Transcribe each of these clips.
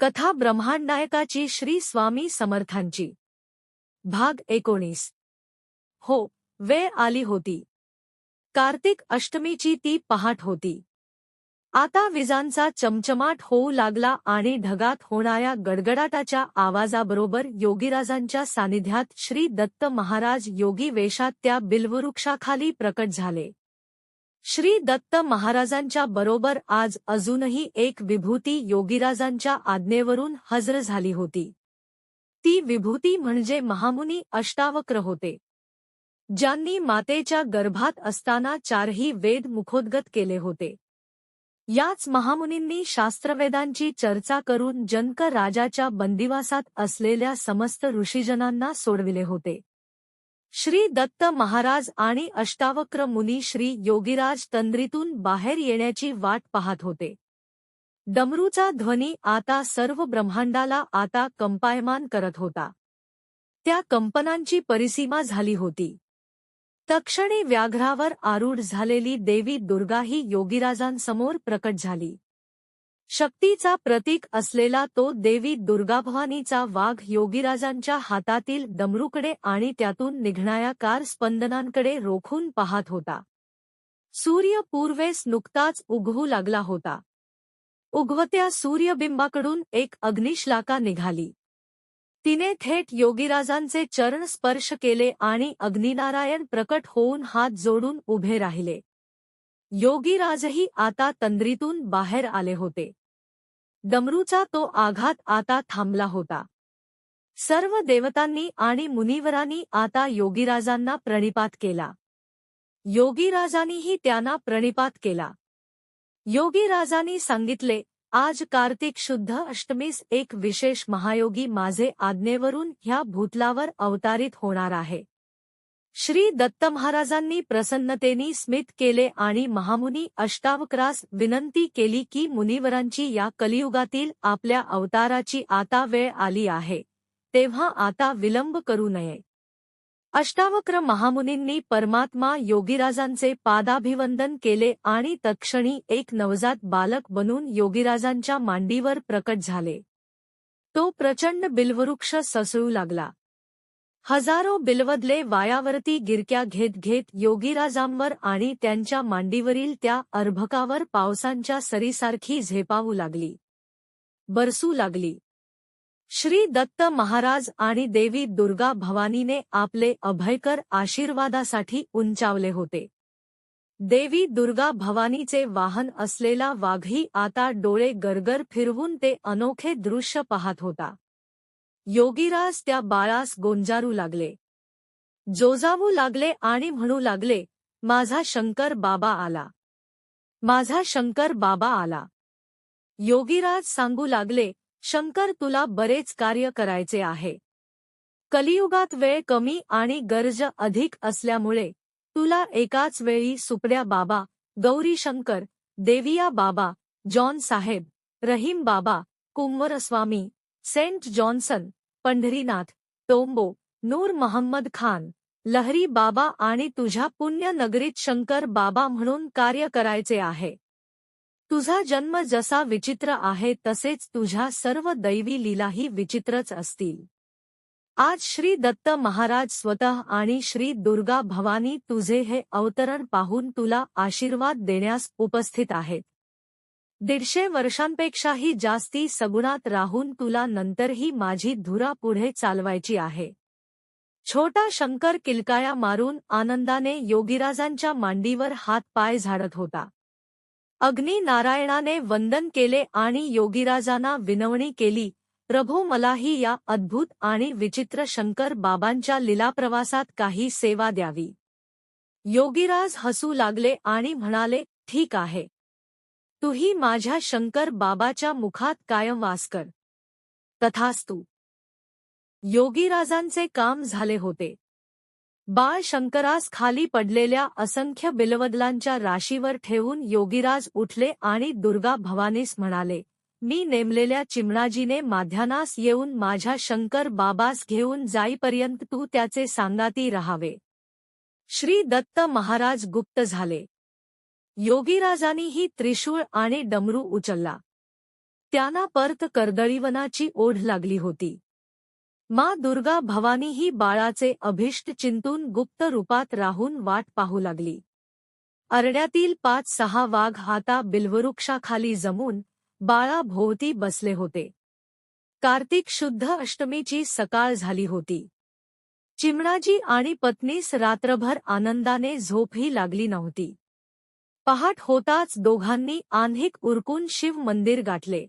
कथा ब्रह्मांडनायकाची श्री स्वामी समर्थांची. भाग एकोणीस. हो वेळ आली होती. कार्तिक अष्टमीची ती पहाट होती. आता विजांचा चमचमाट होऊ लागला आणि ढगात होणाऱ्या गडगडाटाच्या आवाजाबरोबर योगीराजांच्या सानिध्यात श्री दत्त महाराज योगी वेशात त्या बिल्ववृक्षाखाली प्रकट झाले. श्री दत्त महाराजांच्या बरोबर आज अजूनही एक विभूती योगीराजांच्या आज्ञेवरून हजर झाली होती. ती विभूती म्हणजे महामुनी अष्टावक्र होते. ज्यांनी मातेच्या गर्भात असताना चारही वेद मुखोद्गत केले होते. याच महामुनींनी शास्त्रवेदांची चर्चा करून जनक राजाच्या बंदिवासात असलेल्या समस्त ऋषीजनांना सोडविले होते. श्री दत्त महाराज आणि अष्टावक्र मुनी श्री योगीराज तंद्रीतून बाहेर येण्याची वाट पाहत होते. डमरूचा ध्वनी आता सर्व ब्रह्मांडाला आता कंपायमान करत होता. त्या कंपनांची परिसीमा झाली होती. तक्षणी व्याघ्रावर आरूढ झालेली देवी दुर्गाही योगीराजांसमोर प्रकट झाली. शक्तीचा प्रतीक असलेला तो देवी दुर्गाभवानीचा वाघ योगीराजांच्या हातातील डमरूकडे आणि त्यातून निघणाऱ्या कार स्पंदनांकडे रोखून पाहत होता. सूर्य पूर्वेस नुकताच उगवू लागला होता. उगवत्या सूर्यबिंबाकडून एक अग्निश्लाका निघाली. तिने थेट योगीराजांचे चरण स्पर्श केले आणि अग्निनारायण प्रकट होऊन हात जोडून उभे राहिले. योगीराजही आता तंद्रीतून बाहेर आले होते. डमरूचा तो आघात आता थांबला होता. सर्व देवतांनी आणि मुनिवरांनी आता योगीराजांना प्रणिपात केला. योगीराजांनीही त्यांना प्रणिपात केला. योगीराजांनी सांगितले आज कार्तिक शुद्ध अष्टमीस एक विशेष महायोगी माझे आज्ञेवरून ह्या भूतलावर अवतारित होणार आहे. श्री दत्त महाराजांनी प्रसन्नतेनी स्मित केले आणि महामुनी अष्टावक्रास विनंती केली की मुनिवरांची या कलियुगातील आपल्या अवताराची आता वेळ आली आहे तेव्हा आता विलंब करू नये. अष्टावक्र महामुनींनी परमात्मा योगीराजांचे पादाभिवंदन केले आणि तत्क्षणी एक नवजात बालक बनून योगीराजांच्या मांडीवर प्रकट झाले. तो प्रचंड बिल्ववृक्ष ससळू लागला. हजारो बिलवदले वायावरती गिरक्या घेत घेत योगीराजांवर आणि त्यांच्या मांडीवरील त्या अर्भकावर पावसांच्या सरीसारखी झेपावू लागली. बरसू लागली. श्री दत्त महाराज आणि देवी दुर्गा भवानीने आपले अभयकर आशीर्वादासाठी उंचावले होते. देवी दुर्गा भवानीचे वाहन असलेला वाघही आता डोळे गरगर फिरवून ते अनोखे दृश्य पाहत होता. योगीराज त्या बाळास गोंजारू लागले. जोजावू लागले आणि म्हणू लागले माझा शंकर बाबा आला. माझा शंकर बाबा आला. योगीराज सांगू लागले शंकर तुला बरेच कार्य करायचे आहे. कलियुगात वेळ कमी आणि गरज अधिक असल्यामुळे तुला एकाच वेळी सुपड्या बाबा गौरी शंकर देविया बाबा जॉन साहेब रहीम बाबा कुंवरस्वामी सेंट जॉन्सन पंढरीनाथ टोंबो नूर महम्मद खान लहरी बाबा आणि तुझ्या पुण्य नगरीत शंकर बाबा म्हणून कार्य करायचे आहे. तुझा जन्म जसा विचित्र आहे तसेच तुझ्या सर्व दैवी लीलाही विचित्रच असतील. आज श्री दत्त महाराज स्वतः आणि श्री दुर्गा भवानी तुझे हे अवतरण पाहून तुला आशीर्वाद देण्यास उपस्थित आहेत. दीडशे वर्षांपेक्षाही जास्ती सगुणात राहून तुला नंतरही माझी धुरा पुढे चालवायची आहे. छोटा शंकर किलकाया मारून आनंदाने योगीराजांच्या मांडीवर हात पाय झाडत होता. अग्नी नारायणाने वंदन केले आणि योगीराजांना विनवणी केली प्रभू मलाही या अद्भुत आणि विचित्र शंकर बाबांच्या लीलाप्रवासात काही सेवा द्यावी. योगीराज हसू लागले आणि म्हणाले ठीक आहे. तूही माझ्या शंकर बाबाच्या मुखात कायम वास कर. तथास्तू योगीराजांचे काम झाले होते. बाळ शंकरास खाली पडलेल्या असंख्य बिलवदलांच्या राशीवर ठेवून योगीराज उठले आणि दुर्गा भवानीस म्हणाले मी नेमलेल्या चिमणाजीने माध्यानास येऊन माझ्या शंकर बाबास घेऊन जाईपर्यंत तू त्याचे सांगाती राहावे. श्री दत्त महाराज गुप्त झाले. योगीराजांनीही त्रिशूळ आणि डमरू उचलला. त्यांना परत कर्दळीवनाची ओढ लागली होती. मा दुर्गा भवानीही बाळाचे अभिष्ट चिंतून गुप्त रूपात राहून वाट पाहू लागली. अरण्यातील पाच सहा वाघ हाता बिल्ववृक्षाखाली जमून बाळाभोवती बसले होते. कार्तिक शुद्ध अष्टमीची सकाळ झाली होती. चिमणाजी आणि पत्नीस रात्रभर आनंदाने झोपही लागली नव्हती. पहाट होताच दोघांनी आन्हिक उरकून शिव मंदिर गाठले.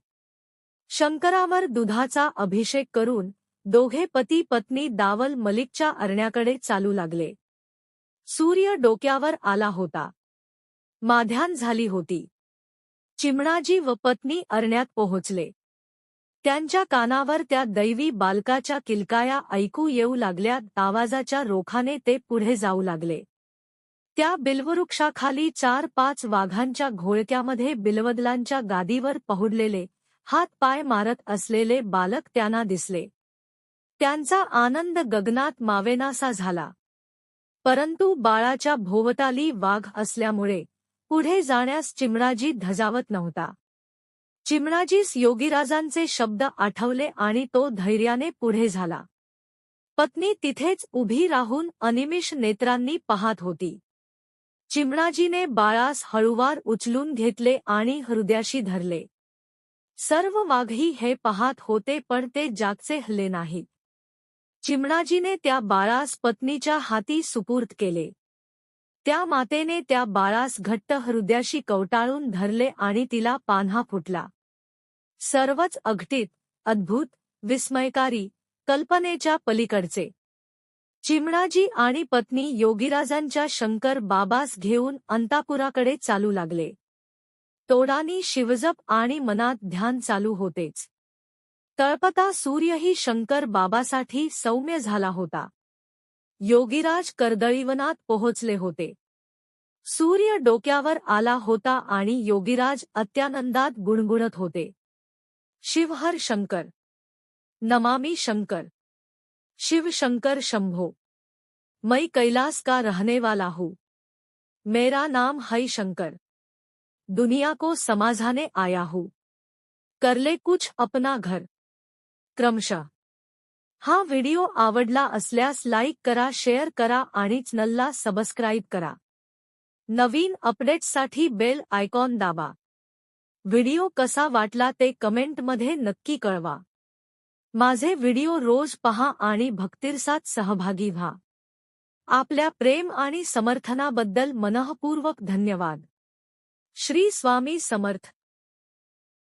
शंकरावर दुधाचा अभिषेक करून दोघे पती पत्नी दावल मलिकच्या अरण्याकडे चालू लागले. सूर्य डोक्यावर आला होता. माध्यान झाली होती. चिमणाजी व पत्नी अरण्यात पोहोचले. त्यांच्या कानावर त्या दैवी बालकाच्या किलकाया ऐकू येऊ लागल्या आवाजाच्या रोखाने ते पुढे जाऊ लागले. त्या बिल्ववृक्षाखाली चार पाच वाघांच्या घोळक्यामध्ये बिलवदलांच्या गादीवर पहुडलेले हात पाय मारत असलेले बालक त्यांना दिसले. त्यांचा आनंद गगनात मावेनासा झाला. परंतु बाळाच्या भोवताली वाघ असल्यामुळे पुढे जाण्यास चिमणाजी धजावत नव्हता. चिमणाजीस योगीराजांचे शब्द आठवले आणि तो धैर्याने पुढे झाला. पत्नी तिथेच उभी राहून अनिमिष नेत्रांनी पाहत होती. चिमणाजीने बाळास हळुवार उचलून घेतले आणि हृदयाशी धरले. सर्व वाघही हे पाहत होते पण ते जागचे हले नाहीत. चिमणाजीने त्या बाळास पत्नीच्या हाती सुपूर्त केले. त्या मातेने त्या बाळास घट्ट हृदयाशी कवटाळून धरले आणि तिला पान्हा फुटला. सर्वच अघटित अद्भुत विस्मयकारी कल्पनेच्या पलीकडचे. चिमणाजी आणि पत्नी योगीराजांच्या शंकर बाबास घेऊन अंतापुराकडे चालू लागले. तोडानी शिवजप आणि मनात ध्यान चालू होतेच. तळपता सूर्यही शंकर बाबासाठी सौम्य झाला होता. योगीराज कर्दळीवनात पोहोचले होते. सूर्य डोक्यावर आला होता आणि योगीराज अत्यानंदात गुणगुणत होते. शिवहर शंकर. नमामी शंकर. शिव शंकर शंभो। मैं कैलास का रहने वाला हूँ। मेरा नाम है शंकर। दुनिया को समाझाने आया हूँ। कर ले कुछ अपना घर। क्रमशः। हा व्हिडिओ आवडला असल्यास लाईक करा, शेअर करा आणि चॅनलला करा. नवीन अपडेट्ससाठी बेल आयकॉन दाबा. व्हिडिओ कसा वाटला ते कमेंटमध्ये नक्की कळवा. माझे व्हिडिओ रोज पहा आणि भक्तिरसात सहभागी व्हा. आपल्या प्रेम आणि समर्थनाबद्दल मनःपूर्वक धन्यवाद. श्री स्वामी समर्थ.